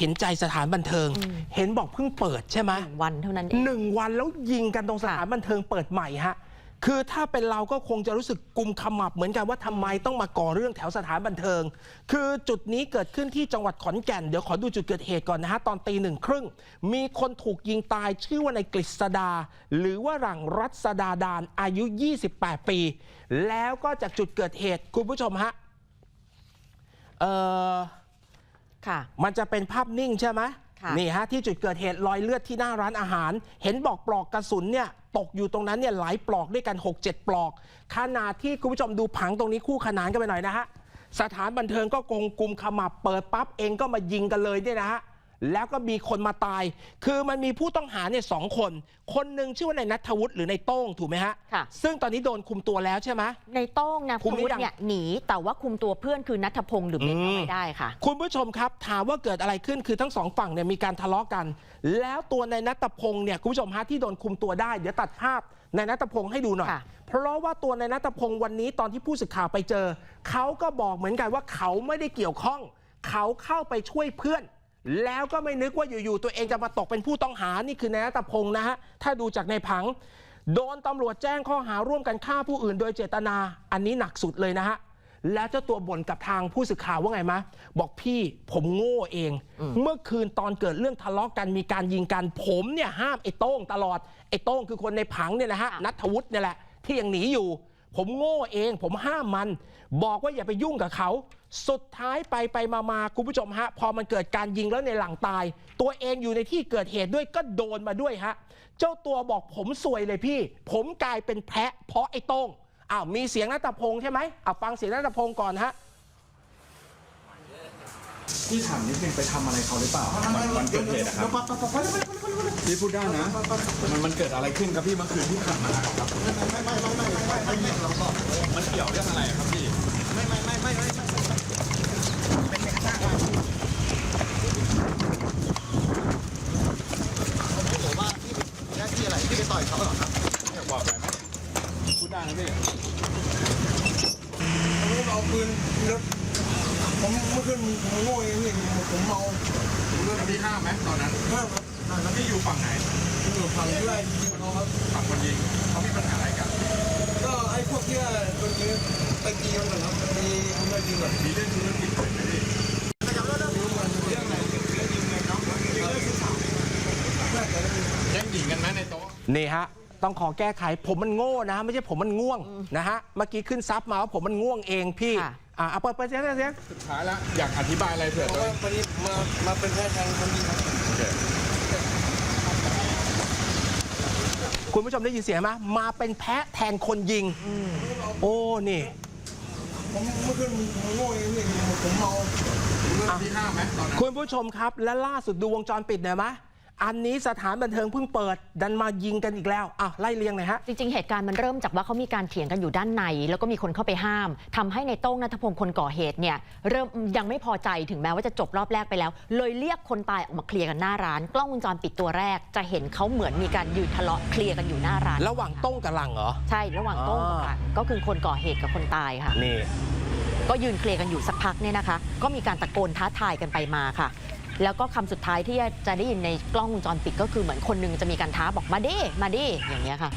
เห็นใจสถานบันเทิง เห็นบอกเพิ่งเปิดใช่ไหมวันเท่านั้นเองหนึ่งวันแล้วยิงกันตรงสถานบันเทิงเปิดใหม่ฮะ คือถ้าเป็นเราก็คงจะรู้สึกกุมขมับเหมือนกันว่าทำไมต้องมาก่อเรื่องแถวสถานบันเทิง คือจุดนี้เกิดขึ้นที่จังหวัดขอนแก่น เดี๋ยวขอดูจุดเกิดเหตุก่อนนะฮะ ตอนตีหนึ่งครึ่ง มีคนถูกยิงตายชื่อว่าในกฤษดา หรือว่าหลังรัศดาดานอายุ 28 ปี แล้วก็จากจุดเกิดเหตุคุณผู้ชมฮะ เอ่อ ค่ะ มันจะเป็นภาพนิ่งใช่ไหมค่ะนี่ฮะที่จุดเกิดเหตุรอยเลือดที่หน้าร้านอาหาร เห็นบอกปลอกกระสุนเนี่ยตกอยู่ตรงนั้นเนี่ยหลายปลอกด้วยกัน 6-7 ปลอกขนาดที่คุณผู้ชมดูผังตรงนี้คู่ขนานกันไปหน่อยนะฮะสถานบันเทิงก็กงกุมขมับเปิดปั๊บเองก็มายิงกันเลยเนี่ยนะฮะ แล้วก็มีคนมาตาย คือมันมีผู้ต้องหาเนี่ยสองคน คนหนึ่งชื่อว่าในายนัทวุฒิหรือในายโต้งถูกไหมฮะ ค่ะ ซึ่งตอนนี้โดนคุมตัวแล้วใช่ไหม ในโต้งนะคุมหรือวุฒิยัง เนี่ยหนีแต่ว่าคุมตัวเพื่อนคือนัทพงศ์หรือเบนเอาไว้ได้ค่ะ คุณผู้ชมครับ ถามว่าเกิดอะไรขึ้นคือทั้งสองฝั่งเนี่ยมีการทะเลาะกัน แล้วตัวในายนัตพงศ์เนี่ยคุณผู้ชมฮะที่โดนคุมตัวได้ เดี๋ยวตัดภาพในายนัตพงศ์ให้ดูหน่อย ค่ะ เพราะว่าตัวในายนัตพงศ์วันนี้ตอนที่ผู้สื่อข่าวไปเจอ เขาก็บอกเหมือนกันว่าเขาไม่ได้เกี่ยวข้อง เขาเข้าไปช่วยเพื่อน แล้วก็ไม่นึกว่าอยู่ๆตัวเองจะมาตกเป็นผู้ต้องหานี่คือนายนัตพงศ์นะฮะถ้าดูจากในผัง โดนตำรวจแจ้งข้อหาร่วมกันฆ่าผู้อื่น โดยเจตนา อันนี้หนักสุดเลยนะฮะแล้วเจ้าตัวบ่นกับทางผู้สื่อข่าวว่าไงมะ บอกพี่ผมโง่เอง เมื่อคืนตอนเกิดเรื่องทะเลาะกันมีการยิงกัน ผมเนี่ยห้ามไอ้โต้งตลอด ไอ้โต้งคือคนในผังเนี่ยนะฮะค่ะนัทวุฒิเนี่ยแหละ ที่ยังหนีอยู่ ผมโง่เอง ผมห้ามมัน บอกว่าอย่าไปยุ่งกับเขา สุดท้ายไปไปมามาคุณผู้ชมฮะ พอมันเกิดการยิงแล้วในหลังตาย ตัวเองอยู่ในที่เกิดเหตุด้วยก็โดนมาด้วยฮะ เจ้าตัวบอกผมสวยเลยพี่ ผมกลายเป็นแพะเพราะไอ้โต้งอ้าวมีเสียงนัตพงษ์ใช่ไหมอ้าวฟังเสียงนัตพงษ์ก่อนฮะ พี่ถามนิดนึงไปทำอะไรเขาหรือเปล่าวันวันเกิดเหตุนะครับพี่พูดได้นะ มันมันเกิดอะไรขึ้นครับพี่เมื่อคืนที่ผ่านมาครับมันเกี่ยวเรื่องอะไรครับพี่ผมว่าพี่มีหน้าที่อะไรพี่ไปต่อยเขาเหรอครับ อยากบอกอะไรไหมพูดได้นะพี่ ผมเอาปืนแล้ว ผมเมื่อคืนผมโง่เองพี่ผมเมาแล้วพี่ห้ามไหมตอนนั้นเพิ่มครับแล้วพี่อยู่ฝั่งไหนอยู่ฝั่งที่ว่ายิงเขาครับฝั่งคนยิงเขามีปัญหาอะไรกันก็ไอ้พวกที่ว่าคนนี้ไปตีมันก่อนครับมีคนมายิงก่อนมีเรื่องธุรกิจอะไรไหมพี่เรื่องอะไรเรื่องยิงไงน้องเรื่องที่สามเพื่อนแต่ละคนแย่งหญิงกันไหมในโต๊ะนี่ฮะ ต้องขอแก้ไขผมมันโง่นะ ไม่ใช่ผมมันง่วงนะฮะเมื่อกี้ขึ้นซับมาว่าผมมันง่วงเองพี่ค่ะอ่าเอาเปิดเปิดเสียงเปิดเสียงสุดท้ายแล้วอยากอธิบายอะไรเผื่อเพตัราะวว่าวันนี้มามาเป็นแพทย์แทนคนยิงครับคุณผู้ชมได้ยินเสียงไหมมาเป็นแพะแทนคนยิง โอ้ นี่ ผมเมื่อคืนผมโง่เองพี่ผมเมาแล้วพี่ห้ามไหมตอนนั้นคุณผู้ชมครับ และล่าสุดดูวงจรปิดหน่อยไหม อันนี้สถานบันเทิงเพิ่งเปิด ดันมายิงกันอีกแล้วอะไล่เรียงหน่อยฮะ จริง ๆ เหตุการณ์มันเริ่มจากว่าเขามีการเถียงกันอยู่ด้านใน แล้วก็มีคนเข้าไปห้ามทำให้ในโต้งนัทพงศ์คนก่อเหตุเนี่ยเริ่มยังไม่พอใจถึงแม้ว่าจะจบรอบแรกไปแล้ว เลยเรียกคนตายออกมาเคลียร์กันหน้าร้าน กล้องวงจรปิดตัวแรก จะเห็นเขาเหมือนมีการยืนทะเลาะเคลียร์กันอยู่หน้าร้าน ระหว่างต้งกับหลังเหรอใช่ระหว่างโต้งกับหลังก็คือคนก่อเหตุกับคนตายค่ะนี่ก็ยืนเคลียร์กันอยู่สักพักเนี่ยนะคะ ก็มีการตะโกนท้าทายกันไปมาค่ะ แล้วก็คำสุดท้ายที่จะได้ยินในกล้องวงจรปิดก็คือเหมือนคนหนึงจะมีการท้าบอกมาดิมาดิอย่างเงี้ยค่ะ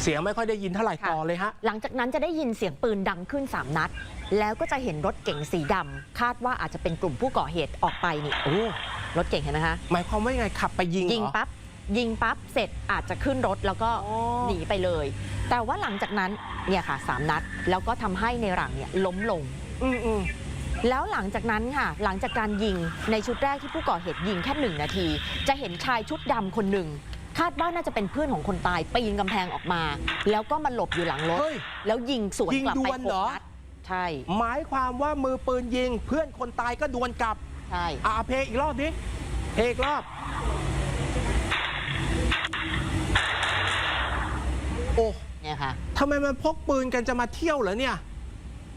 เสียงไม่ค่อยได้ยินเท่าไหร่ค่ะต่อเลยฮะ หลังจากนั้นจะได้ยินเสียงปืนดังขึ้น 3 นัด แล้วก็จะเห็นรถเก๋งสีดำคาดว่าอาจจะเป็นกลุ่มผู้ก่อเหตุออกไปนี่โอ้รถเก๋งเห็นไหมคะ หมายความว่ายังไงขับไปยิงเหรอยิงปั๊บ ยิงปั๊บเสร็จอาจจะขึ้นรถแล้วก็อ๋อหนีไปเลย แต่ว่าหลังจากนั้นเนี่ยค่ะสามนัด แล้วก็ทำให้ในหลังเนี่ยล้มลง อืมอืม แล้วหลังจากนั้นค่ะ หลังจากการยิงในชุดแรกที่ผู้ก่อเหตุยิงแค่หนึ่งนาที จะเห็นชายชุดดำคนหนึ่ง คาดว่าน่าจะเป็นเพื่อนของคนตายปีนกำแพงออกมา แล้วก็มาหลบอยู่หลังรถ เฮ้ยแล้วยิงสวนยิงกลับไปดวลหเหรกอ นัดใช่หมายความว่ามือปืนยิง เพื่อนคนตายก็ดวลกลับใช่อ่าเพลงอีกรอบดิเพลงอีกรอบ โอ้เนี่ยค่ะ ทำไมมันพกปืนกันจะมาเที่ยวเหรอเนี่ย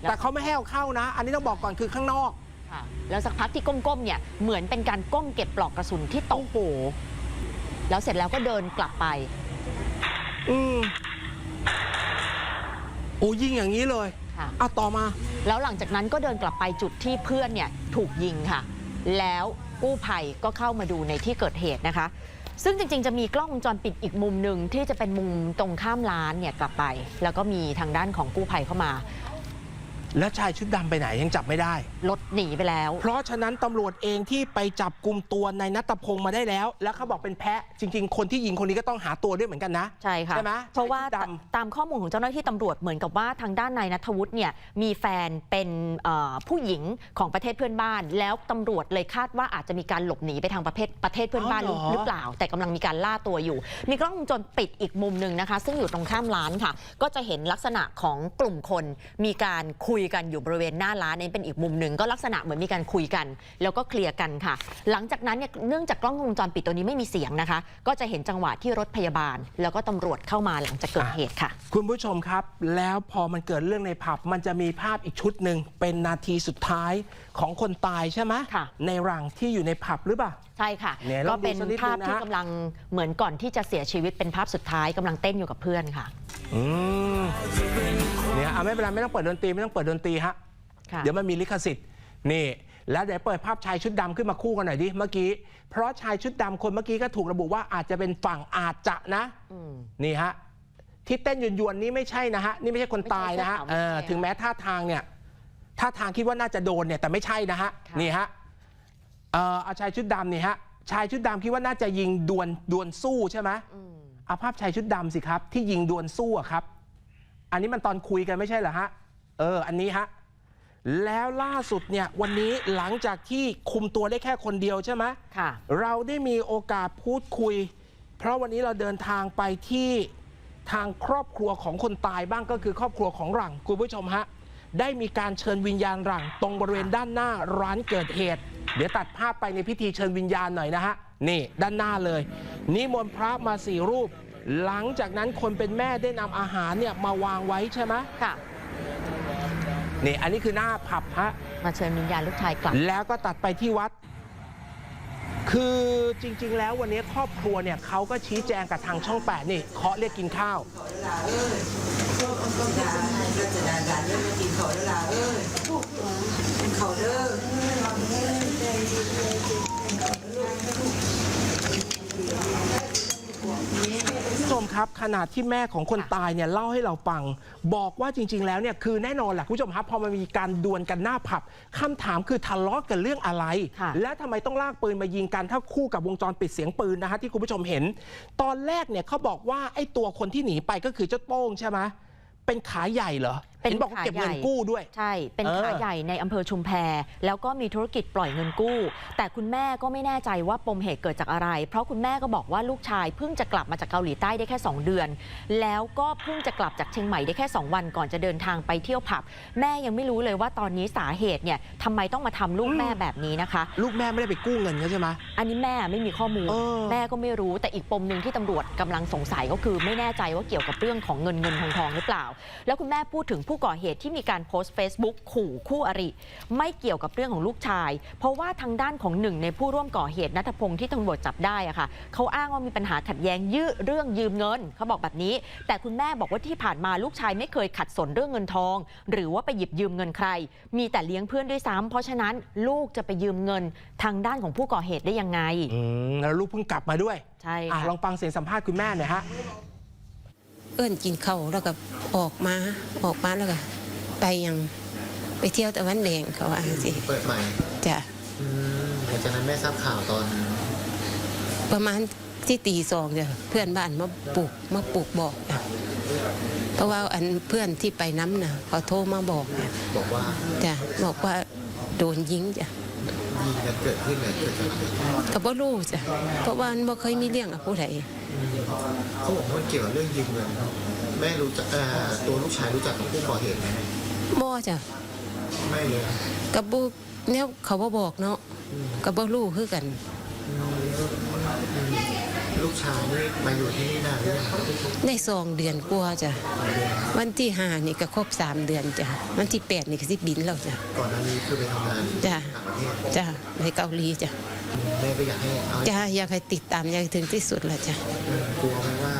แล้ว แต่เขาไม่ให้เอาเข้านะ อันนี้ต้องบอกก่อนคือข้างนอก ค่ะ แล้วสักพักที่ก้มๆเนี่ยเหมือนเป็นการก้มเก็บปลอกกระสุนที่ตก โอ้โห แล้วเสร็จแล้วก็เดินกลับไป อืมโอ้ยิงอย่างนี้เลยค่ะ อะต่อมา แล้วหลังจากนั้นก็เดินกลับไปจุดที่เพื่อนเนี่ยถูกยิงค่ะ แล้วกู้ภัยก็เข้ามาดูในที่เกิดเหตุนะคะ ซึ่งจริง ๆ จะมีกล้องวงจรปิดอีกมุมหนึ่งที่จะเป็นมุมตรงข้ามร้านเนี่ยกลับไป แล้วก็มีทางด้านของกู้ภัยเข้ามา แล้วชายชุดดำไปไหนยังจับไม่ได้ รถหนีไปแล้ว เพราะฉะนั้นตำรวจเองที่ไปจับกลุ่มตัวในนัตพงศ์มาได้แล้ว แล้วเขาบอกเป็นแพะจริง ๆ คนที่ยิงคนนี้ก็ต้องหาตัวด้วยเหมือนกันนะ ใช่ค่ะ ใช่ไหมเพราะว่าชายชุดดำ ตามข้อมูลของเจ้าหน้าที่ตำรวจเหมือนกับว่าทางด้านนายนัทวุฒิเนี่ยมีแฟนเป็นเอ่อผู้หญิงของประเทศเพื่อนบ้าน แล้วตำรวจเลยคาดว่าอาจจะมีการหลบหนีไปทางประเทศประเทศเพื่อนบ้านหรือหรือเปล่า แต่กำลังมีการล่าตัวอยู่ มีกล้องวงจรปิดอีกมุมหนึ่งนะคะ ซึ่งอยู่ตรงข้ามร้านค่ะ ก็จะเห็นลักษณะของกลุ่มคนมีการคุยกันอยู่บริเวณหน้าร้านนี่เป็นอีกมุมหนึ่งก็ลักษณะเหมือนมีการคุยกัน แล้วก็เคลียร์กันค่ะ หลังจากนั้นเนี่ยเนื่องจากกล้องวงจรปิดตัวนี้ไม่มีเสียงนะคะ ก็จะเห็นจังหวะที่รถพยาบาล แล้วก็ตำรวจเข้ามาหลังจากเกิดเหตุค่ะ คุณผู้ชมครับ แล้วพอมันเกิดเรื่องในผับมันจะมีภาพอีกชุดหนึ่งเป็นนาทีสุดท้ายของคนตายใช่ไหมค่ะ ในหลังที่อยู่ในผับหรือเปล่า ใช่ค่ะ เนี่ยลก็องดูเป็นสักนิดนึงภาพที่นะฮะกำลังเหมือนก่อนที่จะเสียชีวิตเป็นภาพสุดท้ายกำลังเต้นอยู่กับเพื่อนค่ะ อืมเนี่ยเอาไม่เป็นไรไม่ต้องเปิดดนตรีไม่ต้องเปิดดนตรีฮะ ค่ะเดี๋ยวมันมีลิขสิทธิ์นี่ แล้วเดี๋ยวเปิดภาพชายชุดดำขึ้นมาคู่กันหน่อยดิเมื่อกี้ เพราะชายชุดดำคนเมื่อกี้ก็ถูกระบุว่าอาจจะเป็นฝั่งอาจจะนะ อืม นี่ฮะ ที่เต้นยวนๆนี่ไม่ใช่นะฮะ นี่ไม่ใช่คนตายนะฮะไม่ใช่เออไม่ใช่ถึงแม้ท่าทางเนี่ยท่าทางคิดว่าน่าจะโดนเนี่ยแต่ไม่ใช่นะฮะค่ะ นี่ฮะเอ่อเอาชายชุดดำนี่ฮะชายชุดดำคิดว่าน่าจะยิงดวลดวลสู้ใช่ไหมอืม เอาภาพชายชุดดำสิครับ ที่ยิงดวลสู้อะครับ อันนี้มันตอนคุยกันไม่ใช่เหรอฮะ เออ อันนี้ฮะ แล้วล่าสุดเนี่ยวันนี้หลังจากที่คุมตัวได้แค่คนเดียวใช่ไหมค่ะ เราได้มีโอกาสพูดคุย เพราะวันนี้เราเดินทางไปที่ทางครอบครัวของคนตายบ้างก็คือครอบครัวของหลังคุณผู้ชมฮะ ได้มีการเชิญวิญญาณหลังตรงบริเวณด้านหน้าร้านเกิดเหตุ เดี๋ยวตัดภาพไปในพิธีเชิญวิญญาณหน่อยนะฮะ นี่ด้านหน้าเลย นิมนต์พระมาสี่รูป หลังจากนั้นคนเป็นแม่ได้นำอาหารเนี่ยมาวางไว้ใช่ไหมค่ะ นี่อันนี้คือหน้าผับฮะ มาเชิญวิญญาณลูกชายกลับ แล้วก็ตัดไปที่วัด คือจริง ๆ แล้ววันนี้ครอบครัวเนี่ยเขาก็ชี้แจงกับทางช่อง 8 นี่เคาะเรียกกินข้าวจะด่าด่าเรื่องมากินเขาแล้วล่ะเอ้ยเป็นเขาเด้อ คุณผู้ชมครับขนาดที่แม่ของคนตายเนี่ยเล่าให้เราฟัง บอกว่าจริง ๆ แล้วเนี่ยคือแน่นอนแหละคุณผู้ชมครับพอมันมีการดวลกันหน้าผับคำถามคือทะเลาะกันเรื่องอะไรค่ะแล้วทำไมต้องลากปืนมายิงกันถ้าคู่กับวงจรปิดเสียงปืนนะฮะที่คุณผู้ชมเห็น ตอนแรกเนี่ยเขาบอกว่าไอ้ตัวคนที่หนีไปก็คือเจ้าโป้งใช่ไหมเป็นขาใหญ่เหรอ เป็นเห็นบอกว่าเก็บเงินขาใหญ่กู้ด้วย ใช่ เป็นเออขาใหญ่ในอำเภอชุมแพแล้วก็มีธุรกิจปล่อยเงินกู้ แต่คุณแม่ก็ไม่แน่ใจว่าปมเหตุเกิดจากอะไร เพราะคุณแม่ก็บอกว่าลูกชายเพิ่งจะกลับมาจากเกาหลีใต้ได้แค่ 2 เดือน แล้วก็เพิ่งจะกลับจากเชียงใหม่ได้แค่ 2 วันก่อนจะเดินทางไปเที่ยวผับ แม่ยังไม่รู้เลยว่าตอนนี้สาเหตุเนี่ยทำไมต้องมาทำลูกแม่แบบนี้นะคะ ลูกแม่ไม่ได้ไปกู้เงินเขาใช่ไหมอันนี้แม่ไม่มีข้อมูลเออแม่ก็ไม่รู้แต่อีกปมหนึ่งที่ตำรวจกำลังสงสัยก็คือ ไม่แน่ใจว่าเกี่ยวกับเรื่องของเงินเงินทองทองหรือเปล่า แล้วคุณแม่พูดถึงผู้ก่อเหตุที่มีการโพสต์ Facebook ขู่คู่อริ ไม่เกี่ยวกับเรื่องของลูกชาย เพราะว่าทางด้านของหนึ่งในผู้ร่วมก่อเหตุนัทพงศ์ที่ตำรวจจับได้อะค่ะเขาอ้างว่ามีปัญหาขัดแย้งยื้อเรื่องยืมเงินเขาบอกแบบนี้ แต่คุณแม่บอกว่าที่ผ่านมาลูกชายไม่เคยขัดสนเรื่องเงินทอง หรือว่าไปหยิบยืมเงินใคร มีแต่เลี้ยงเพื่อนด้วยซ้ำเพราะฉะนั้นลูกจะไปยืมเงินทางด้านของผู้ก่อเหตุได้ยังไง อืมแล้วลูกเพิ่งกลับมาด้วยใช่อะค่ะ ลองฟังเสียงสัมภาษณ์คุณแม่หน่อยฮะ เอิ้นกินเขาวแล้วก็ออกมาออกมาแล้วก็ไปยังไปเที่ยวตะวันแดงเขาว่าสิเปิดใหม่จ้ะอืมหลังจากนั้นแม่ทราบข่าวตอนประมาณที่ตีสองจ้ะเพื่อนบ้านมาปลุกมาปลุกบอกจ้ะเพราะว่าอันเพื่อนที่ไปน้ำน่ะเขาโทรมาบอกจ้ะบอกว่าจ้ะบอกว่าโดนยิงจ้ะยิงกันเกิดขึ้นเนี่ยเกิดจากอะไรก็บ่รู้จ้ะเพราะว่ามันบ่เคยมีเรื่องกับผู้ใด เขาบอกว่ามันเกี่ยวกับเรื่องยืมเงินแม่รู้จักเอ่อตัวลูกชายรู้จักกับผู้ก่อเหตุไหมบ่จ้ะไม่เลยกับบ่แนวเขาบ่บอกเนาะก็บ่รู้คือกัน ลูกชายนี่มาอยู่ที่นี่นานหรือยังครับได้สองเดือนกว่าจ้ะวันที่ห้านี่ก็ครบสามเดือนจ้ะวันที่แปดนี่ก็สิบินแล้วจ้ะก่อนหน้านี้คือไปทำงานจ้ะต่างประเทศ จ้ะไปเกาหลีจ้ะ แม่ก็อยากให้เอาจ้ะอยากให้ติดตามอยากให้ถึงที่สุดละจ้ะ กลัวไหมว่า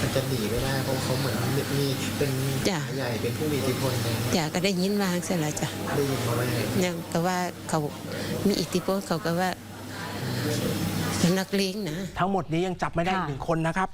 มันจะจะหนีไม่ได้เพราะเขาเหมือนมีมีเป็นจ้ะ ใหญ่เป็นผู้มีอิทธิพลในจ้ะก็ได้ยินวางเสร็จแล้วจ้ะได้ยินมาว่าเนี่ยก็ว่าเขามีอิทธิพลเขาก็ว่าเป็นนักเลงนะ ทั้งหมดนี้ยังจับไม่ได้ค่ะ หนึ่งคนนะครับ